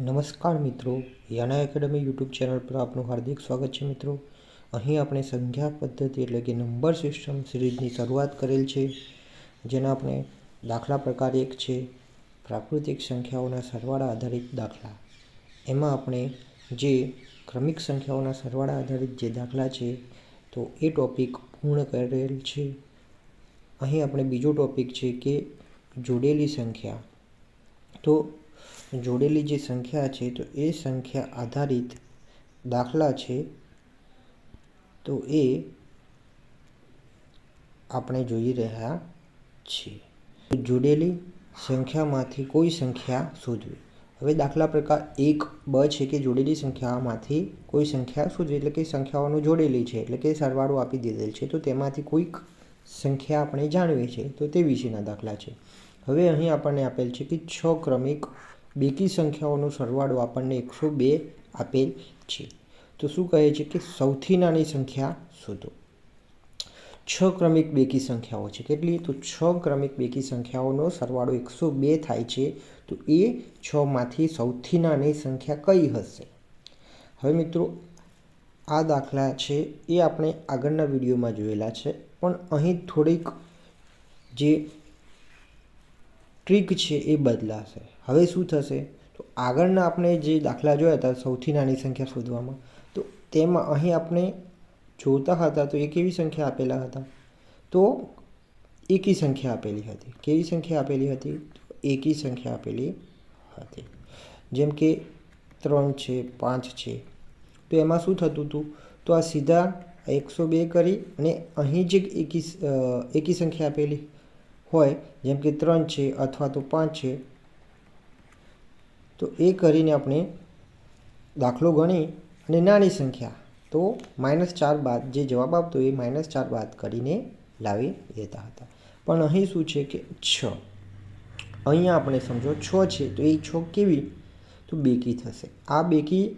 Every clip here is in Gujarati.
નમસ્કાર મિત્રો, યાના એકેડમી યુટ્યુબ ચેનલ પર આપનું હાર્દિક સ્વાગત છે મિત્રો. અહીં આપણે સંખ્યા પદ્ધતિ એટલે કે નંબર સિસ્ટમ સિરીઝની શરૂઆત કરેલ છે, જેના આપણે દાખલા પ્રકાર એક છે, પ્રાકૃતિક સંખ્યાઓના સરવાળા આધારિત દાખલા. એમાં આપણે જે ક્રમિક સંખ્યાઓના સરવાળા આધારિત જે દાખલા છે, તો એ ટોપિક પૂર્ણ કરેલ છે. અહીં આપણે બીજો ટૉપિક છે કે જોડેલી સંખ્યા. તો જોડેલી જે સંખ્યા છે, તો એ સંખ્યા આધારિત દાખલા છે. તો એ આપણે જોઈ રહ્યા છીએ. જોડેલી સંખ્યામાંથી કોઈ સંખ્યા શોધવી. હવે દાખલા પ્રકાર એક બ છે કે જોડેલી સંખ્યામાંથી કોઈ સંખ્યા શોધવી, એટલે કે સંખ્યાઓનું જોડેલી છે, એટલે કે સરવાળો આપી દીધેલ છે, તો તેમાંથી કોઈક સંખ્યા આપણે જાણવી છે, તો તે વિશેના દાખલા છે. હવે અહીં આપણને આપેલ છે કે છ ક્રમિક બેકી સંખ્યાઓનો સરવાળો આપણને એકસો બે આપેલ છે. તો શું કહે છે કે સૌથી નાની સંખ્યા શોધો. છ ક્રમિક બેકી સંખ્યાઓ છે. કેટલી? તો છ ક્રમિક બેકી સંખ્યાઓનો સરવાળો એકસો બે થાય છે, તો એ છમાંથી સૌથી નાની સંખ્યા કઈ હશે? હવે મિત્રો, આ દાખલા છે એ આપણે આગળના વિડીયોમાં જોયેલા છે. પણ અહીં થોડીક જે ટ્રીક છે એ બદલાશે. હવે શું થશે? તો આગળના આપણે જે દાખલા જોયા હતા, સૌથી નાની સંખ્યા શોધવામાં, તો તેમાં અહીં આપણે જોતા હતા તો એ કેવી સંખ્યા આપેલા હતા? તો એકી સંખ્યા આપેલી હતી. કેવી સંખ્યા આપેલી હતી? એકી સંખ્યા આપેલી હતી. જેમ કે ત્રણ છે, પાંચ છે. તો એમાં શું થતું હતું? તો આ સીધા એકસો બે કરી અને અહીં જે એકી એકી સંખ્યા આપેલી. હોય, જેમ કે ત્રણ છે અથવા તો પાંચ છે, તો એ કરીને આપણે દાખલો ગણી અને નાની સંખ્યા, તો માઇનસ ચાર બાદ, જે જવાબ આપતો એ માઇનસ ચાર બાદ કરીને લાવી દેતા હતા. પણ અહીં શું છે કે છ. અહીંયા આપણે સમજો છ છે, તો એ છ કેવી? તો બેકી થશે. આ બેકી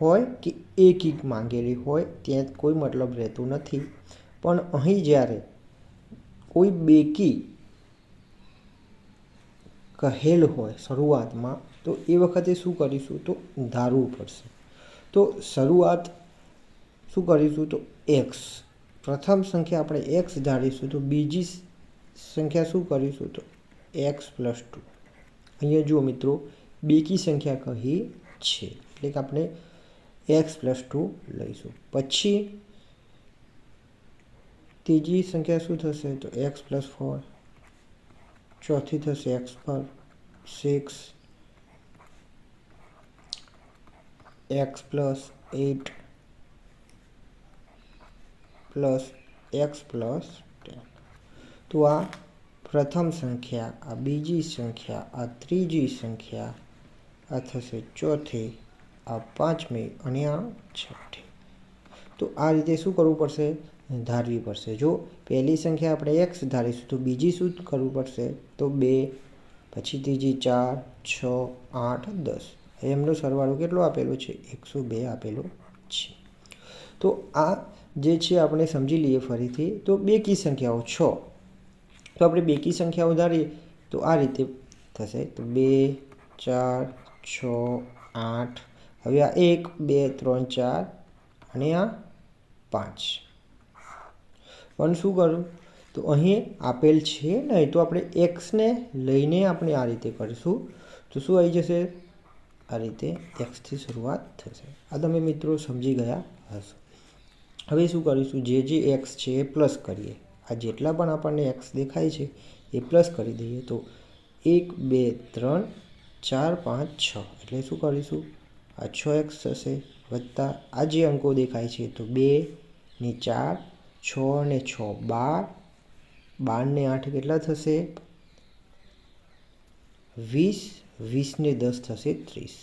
હોય કે એકી માંગેલી હોય, ત્યાં કોઈ મતલબ રહેતો નથી. પણ અહીં જ્યારે કોઈ બેકી કહેલ હોય શરૂઆતમાં, તો એ વખતે શું કરીશું? તો ધારવું પડશે. તો શરૂઆત શું કરીશું? તો એક્સ પ્રથમ સંખ્યા આપણે એક્સ ધારીશું, તો બીજી સંખ્યા શું કરીશું? તો એક્સ પ્લસ ટુ અહીંયા જુઓ મિત્રો, બેકી સંખ્યા કહી છે. એટલે કે આપણે એક્સ પ્લસ ટુ લઈશું. પછી ત્રીજી સંખ્યા શું થશે? તો એક્સ પ્લસ ફોર ચોથી થશે એક્સ પર six x plus eight plus x plus ten તો આ પ્રથમ સંખ્યા આ બીજી સંખ્યા આ ત્રીજી સંખ્યા આ થશે ચોથી આ પાંચમી અને આ છઠ્ઠી તો આ રીતે શું કરવું પડશે ધારવી પડશે. જો પહેલી સંખ્યા આપણે એક્સ ધારીશું તો બીજી શું કરવું પડશે? તો બે, પછી ત્રીજી ચાર, છ, આઠ, દસ. એમનો સરવાળો કેટલો આપેલો છે? એકસો બે આપેલો છે. તો આ જે છે આપણે સમજી લઈએ ફરીથી. તો બેકી સંખ્યાઓ છ. તો આપણે બેકી સંખ્યાઓ ધારીએ તો આ રીતે થશે. તો બે, ચાર, છ, આઠ. હવે આ એક, બે, ત્રણ, ચાર અને આ પાંચ. પણ શું કરું? તો અહીં આપેલ છે નહીં તો આપણે એક્સને લઈને આપણે આ રીતે કરીશું. તો શું આવી જશે? આ રીતે એક્સથી શરૂઆત થશે. આ તમે મિત્રો સમજી ગયા હશો. હવે શું કરીશું? જે જે એક્સ છે એ પ્લસ કરીએ. આ જેટલા પણ આપણને એક્સ દેખાય છે એ પ્લસ કરી દઈએ. તો એક, બે, ત્રણ, ચાર, પાંચ, છ. એટલે શું કરીશું? આ છ એક્સ થશે વત્તા આ જે અંકો દેખાય છે તો બે ને ચાર છ ને છ, બાર. બાર ને આઠ કેટલા થશે? વીસ. વીસ ને દસ થશે ત્રીસ.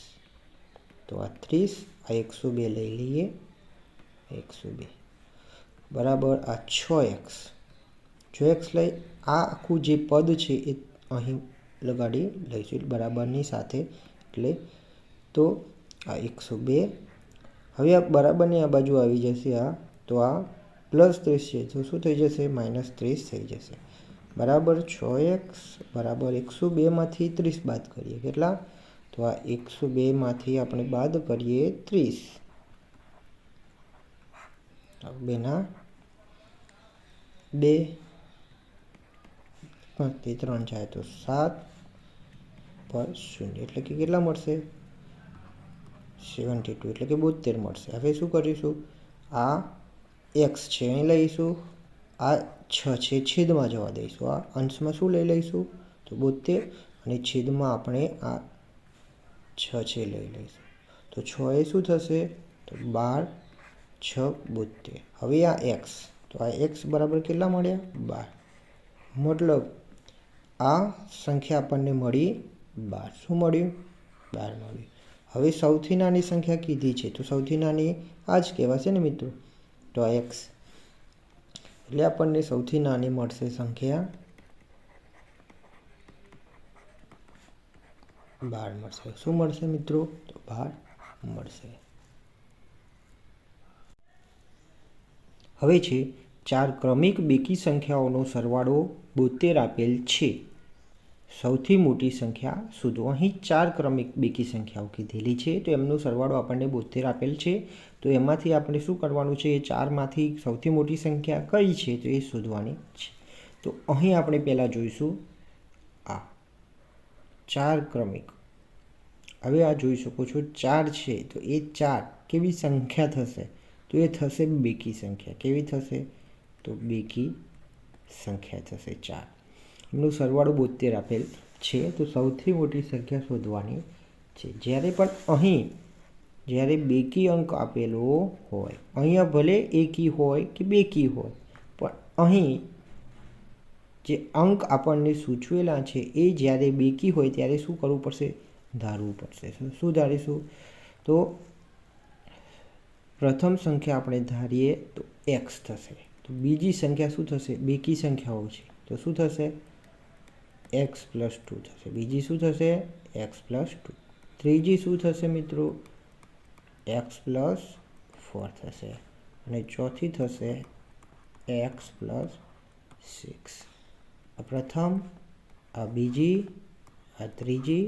તો આ ત્રીસ, આ એકસો બે લઈ લઈએ. એકસો બે. બરાબર, આ છ એક્સ. છ એક્સ લઈ, આ આખું જે પદ છે એ અહીં લગાડી લઈશું, બરાબરની સાથે. એટલે તો આ એકસો બે. હવે આ બરાબરની આ બાજુ આવી જશે આ. તો આ પ્લસ ત્રીસ છે તો શું થઈ જશે? માઇનસ ત્રીસ થઈ જશે. બરાબર છ એક્સ બરાબર એકસો બેમાંથી ત્રીસ બાદ કરીએ. કેટલા? તો તો આ એકસો બેમાંથી આપણે બાદ કરીએ ત્રીસ. બેના બે પાંચથી ત્રણ જાય તો સાત પર શૂન્ય. એટલે કે કેટલા મળશે? Seventy two. એટલે કે બોતેર મળશે. હવે શું કરીશું? આ એક્સ છે, અહીં લઈશું. આ છ છે, છેદમાં જવા દઈશું. આ અંશમાં શું લઈ લઈશું? તો બોતેર. અને છેદમાં આપણે આ છ છે લઈ લઈશું. તો છ એ શું થશે? તો બાર, છ, બોતેર. હવે આ એક્સ તો આ એક્સ બરાબર કેટલા મળ્યા? બાર. મતલબ આ સંખ્યા આપણને મળી બાર. શું મળ્યું? બાર મળ્યું. હવે સૌથી નાની સંખ્યા કીધી છે. તો સૌથી નાની આ જ કહેવાશે ને મિત્રો? તો એક્સ એટલે આપણને સૌથી નાની મળશે સંખ્યા બાર મળશે. શું મળશે મિત્રો? તો બાર મળશે. હવે છે ચાર ક્રમિક બેકી સંખ્યાઓનો સરવાળો બોતેર આપેલ છે. સૌથી મોટી સંખ્યા શોધો. અહીં ચાર ક્રમિક બેકી સંખ્યાઓ કીધેલી છે. તો એમનો સરવાળો આપણને બોતેર આપેલ છે. તો એમાંથી આપણે શું કરવાનું છે? એ ચારમાંથી સૌથી મોટી સંખ્યા કઈ છે? તો એ શોધવાની છે. તો અહીં આપણે પહેલાં જોઈશું આ ચાર ક્રમિક. હવે આ જોઈ શકો છો, ચાર છે. તો એ ચાર કેવી સંખ્યા થશે? તો એ થશે બેકી સંખ્યા. કેવી થશે? તો બેકી સંખ્યા થશે ચાર. એમનું સરવાળો બોતેર આપેલ છે, તો સૌથી મોટી સંખ્યા શોધવાની છે. જ્યારે પણ અહીં, જ્યારે બેકી અંક આપેલો હોય, અહીંયા ભલે એકી હોય કે બેકી હોય, પણ અહીં જે અંક આપણને સૂચવેલા છે, એ જ્યારે બેકી હોય ત્યારે શું કરવું પડશે? ધારવું પડશે. શું ધારીશું? તો પ્રથમ સંખ્યા આપણે ધારીએ તો એક્સ થશે. તો બીજી સંખ્યા શું થશે? બેકી સંખ્યાઓ છે. તો શું થશે? એક્સ પ્લસ ટુ થશે. બીજી શું થશે? X plus two. ત્રીજી શું થશે મિત્રો? એક્સ પ્લસ ફોર થશે. અને ચોથી થશે એક્સ પ્લસ સિક્સ. આ પ્રથમ, આ બીજી, આ ત્રીજી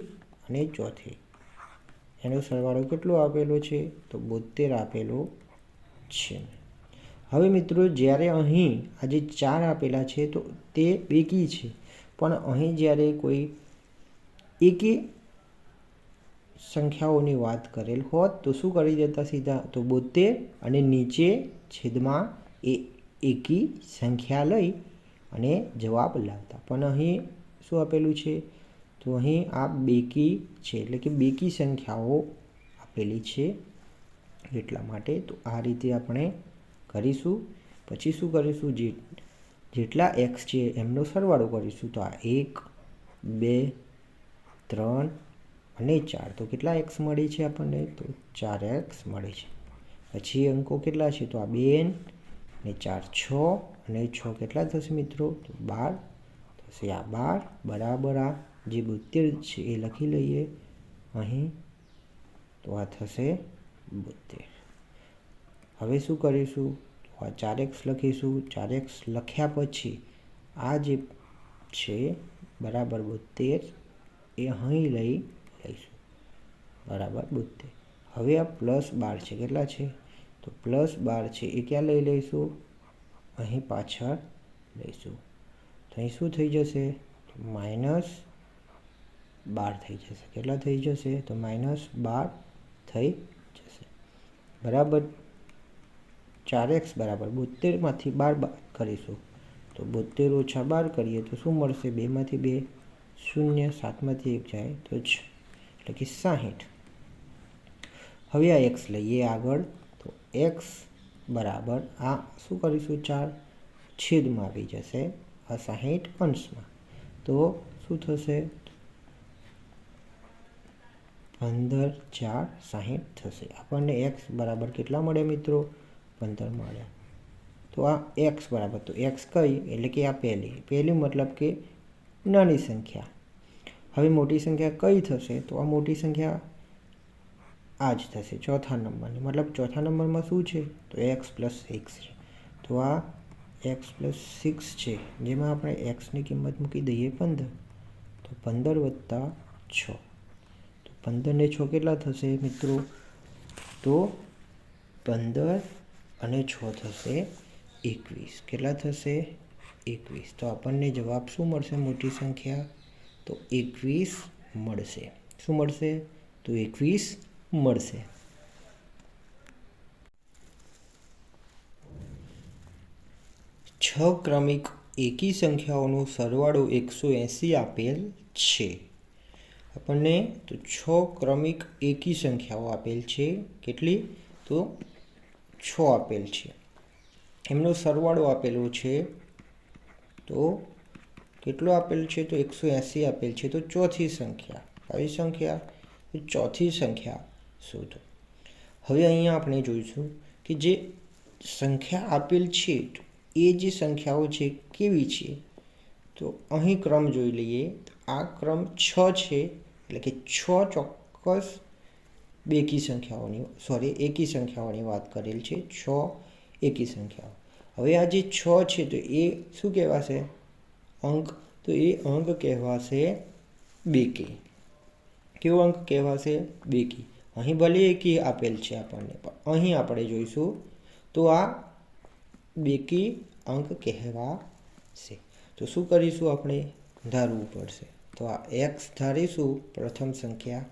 અને ચોથી. એનો સરવાળો કેટલો આપેલો છે? તો બોતેર આપેલો છે. હવે મિત્રો, જ્યારે અહીં આ જે ચાર આપેલા છે, તો તે બેકી છે. પણ અહીં જ્યારે કોઈ એકી સંખ્યાઓની વાત કરેલ હોત, તો શું કરી દેતા સીધા? તો બોતેર અને નીચે છેદમાં એ એકી સંખ્યા લઈ અને જવાબ લાવતા. પણ અહીં શું આપેલું છે? તો અહીં આ બેકી છે, એટલે કે બેકી સંખ્યાઓ આપેલી છે એટલા માટે. તો આ રીતે આપણે કરીશું. પછી શું કરીશું? જે જેટલા એક્સ છે એમનો સરવાળો કરીશું તો આ એક, બે, ત્રણ અને ચાર. તો કેટલા એક્સ મળે છે આપણને? તો ચાર એક્સ મળે છે. પછી અંકો કેટલા છે? તો આ બે ને ચાર છ અને છ કેટલા થશે મિત્રો? તો બાર થશે. આ બાર બરાબર આ જે બોતેર છે એ લખી લઈએ. અહીં તો આ થશે બોતેર હવે શું કરીશું? આ ચાર એક્સ લખીશું, ચાર એક્સ લખ્યા પછી આ જે છે, બરાબર બોતેર એ અહીં લઈ લઈશું. બરાબર બોતેર હવે આ પ્લસ બાર છે, કેટલા છે? તો પ્લસ બાર છે, એ ક્યાં લઈ લઈશું? અહીં પાછળ લઈશું. તો અહીં શું થઈ જશે? માઇનસ બાર થઈ જશે. કેટલા થઈ જશે? તો માઇનસ બાર થઈ જશે. બરાબર? ચાર એક્સ બરાબર, બોતેરમાંથી બાર બાર કરીશું. તો બોતેર ઓછા બાર કરીએ તો શું મળશે? બેમાંથી બે શૂન્ય, સાતમાંથી એક જાય તો છ. એટલે કે સાહીઠ. હવે આ એક્સ લઈએ આગળ. તો એક્સ બરાબર, આ શું કરીશું? ચાર છેદમાં આવી જશે આ સાહીઠ અંશમાં. તો શું થશે? પંદર ચાર સાહીઠ થશે. આપણને એક્સ બરાબર કેટલા મળે મિત્રો? પંદર મળ્યા તો આ એક્સ બરાબર, તો એક્સ કઈ? એટલે કે આ પહેલી. પહેલી મતલબ કે નાની સંખ્યા. હવે મોટી સંખ્યા કઈ થશે? તો આ મોટી સંખ્યા આ જ થશે, ચોથા નંબરની. મતલબ ચોથા નંબરમાં શું છે? તો એક્સ પ્લસ સિક્સ છે. તો આ એક્સ પ્લસ સિક્સ છે. જેમાં આપણે એક્સની કિંમત મૂકી દઈએ પંદર. તો પંદર વત્તા છ. તો પંદરને છ કેટલા થશે મિત્રો? તો પંદર અને છ થશે એકવીસ. કેટલા થશે? એકવીસ. તો આપણને જવાબ શું મળશે મોટી સંખ્યા? તો એકવીસ મળશે. શું મળશે? તો એકવીસ મળશે. છ ક્રમિક એકી સંખ્યાઓનો સરવાળો એકસો એંસી આપેલ છે. આપણને તો છ ક્રમિક એકી સંખ્યાઓ આપેલ છે. કેટલી? તો છ આપેલ છે. એમનો સરવાળો આપેલો છે તો કેટલો આપેલ છે? તો એકસો એંસી આપેલ છે. તો ચોથી સંખ્યા. કઈ સંખ્યા? ચોથી સંખ્યા શોધો. હવે અહીંયા આપણે જોઈશું કે જે સંખ્યા આપેલ છે એ જે સંખ્યાઓ છે કેવી છે? તો અહીં ક્રમ જોઈ લઈએ. આ ક્રમ છ છે, એટલે કે છ ચોક્કસ બેકી સંખ્યાઓની સોરી એકી સંખ્યાઓની વાત કરેલ છે, છ એકી સંખ્યાઓ. હવે આ જે છ છે, તો એ શું કહેવાશે? અંક, તો એ અંક કહેવાશે બેકી. કેવો અંક કહેવાશે? બેકી. અહીં ભલે એકી આપેલ છે આપણને, પણ અહીં આપણે જોઈશું તો આ બેકી અંક કહેવાશે. તો શું કરીશું આપણે? ધારવું પડશે. તો આ એક્સ ધારીશું, પ્રથમ સંખ્યા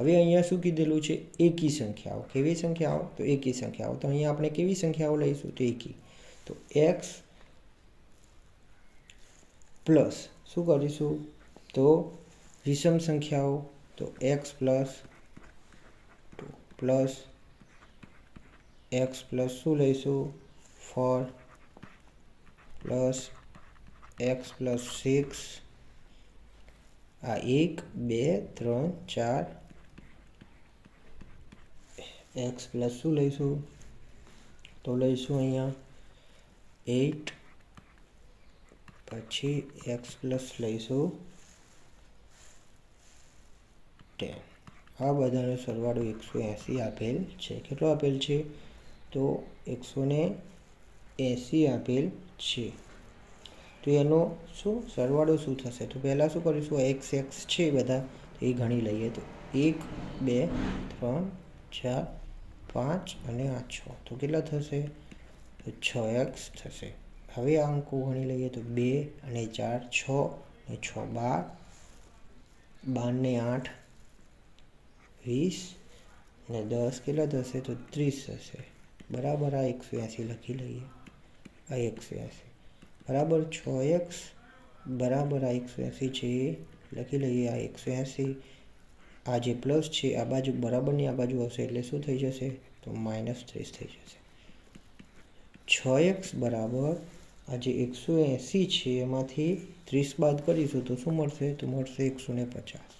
હવે અહીંયા શું કીધેલું છે? એકી સંખ્યાઓ. કેવી સંખ્યાઓ? તો એકી સંખ્યાઓ. તો અહીંયા આપણે કેવી સંખ્યાઓ લઈશું? તો એકી. તો એક્સ પ્લસ શું કરીશું? તો વિષમ સંખ્યાઓ. તો x plus plus x plus શું લઈશું? Four plus x plus six. આ એક, બે, ત્રણ, ચાર એક્સ પ્લસ શું લઈશું? તો લઈશું અહીંયા એટ પછી એક્સ પ્લસ લઈશું ટેન આ બધાનો સરવાળો એકસો એંસી આપેલ છે. કેટલો આપેલ છે? તો એકસો ને એંસી આપેલ છે. તો એનો શું? સરવાળો શું થશે? તો પહેલાં શું કરીશું? એક્સ એક્સ છે બધા એ ગણી લઈએ તો એક, બે, ત્રણ, ચાર પાંચ અને આ છ. તો કેટલા થશે? તો છ એક્સ થશે. હવે આ અંકો ગણી લઈએ તો બે અને ચાર છ અને છ બાર. બાર ને આઠ વીસ. અને દસ કેટલા થશે? તો ત્રીસ થશે. બરાબર આ એકસો એંસી લખી લઈએ. આ એકસો એંસી બરાબર છ એક્સ. બરાબર આ એકસો એંસી છે. લખી લઈએ આ એકસો એંસી આ જે પ્લસ છે, આ બાજુ બરાબરની આ બાજુ આવશે એટલે શું થઈ જશે? તો માઇનસ ત્રીસ થઈ જશે. છ એક્સ બરાબર આ જે એકસો એંસી છે, એમાંથી ત્રીસ બાદ કરીશું તો શું મળશે? તો મળશે એકસો ને પચાસ.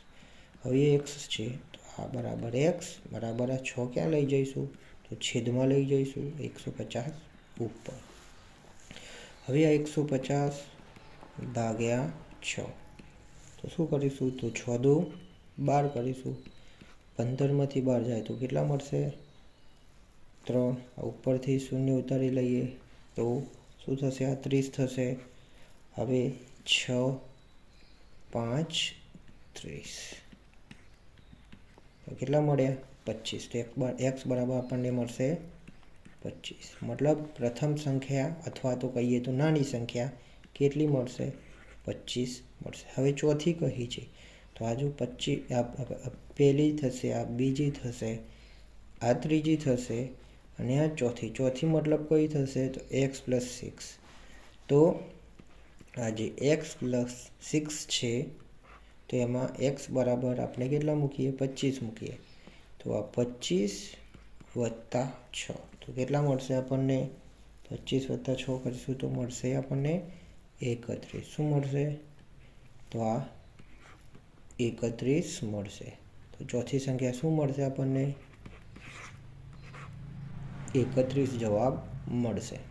હવે એક્સ છે, તો આ બરાબર એક્સ, બરાબર આ છ ક્યાં લઈ જઈશું? તો છેદમાં લઈ જઈશું, એકસો પચાસ ઉપર. હવે આ એકસો પચાસ ભાગ્યા છ. તો શું કરીશું? તો છ દો. બાર કરીશું પંદરમાંથી બાર જાય તો કેટલા મળશે? ત્રણ. ઉપરથી શૂન્ય ઉતારી લઈએ. તો શું થશે? આ ત્રીસ થશે. હવે છ, પાંચ, ત્રીસ. તો કેટલા મળ્યા? પચીસ. તો એક્સ બરાબર આપણને મળશે પચીસ. મતલબ પ્રથમ સંખ્યા અથવા તો કહીએ તો નાની સંખ્યા કેટલી મળશે? પચીસ મળશે. હવે ચોથી કહી છે. તો આજુ પચી પહેલી થશે, આ બીજી થશે, આ ત્રીજી થશે અને આ ચોથી. ચોથી મતલબ કઈ થશે તો એક્સ પ્લસ સિક્સ. તો આ જે એક્સ પ્લસ સિક્સ છે, તો એમાં એક્સ બરાબર આપણે કેટલા મૂકીએ? પચીસ મૂકીએ. તો આ પચીસ વત્તા છ. તો કેટલા મળશે આપણને? પચીસ વત્તા છ કરીશું તો મળશે આપણને એકત્રીસ. શું મળશે? તો આ એકત્રીસ મળશે. તો ચોથી સંખ્યા શું મળશે આપણને? એકત્રીસ જવાબ મળશે.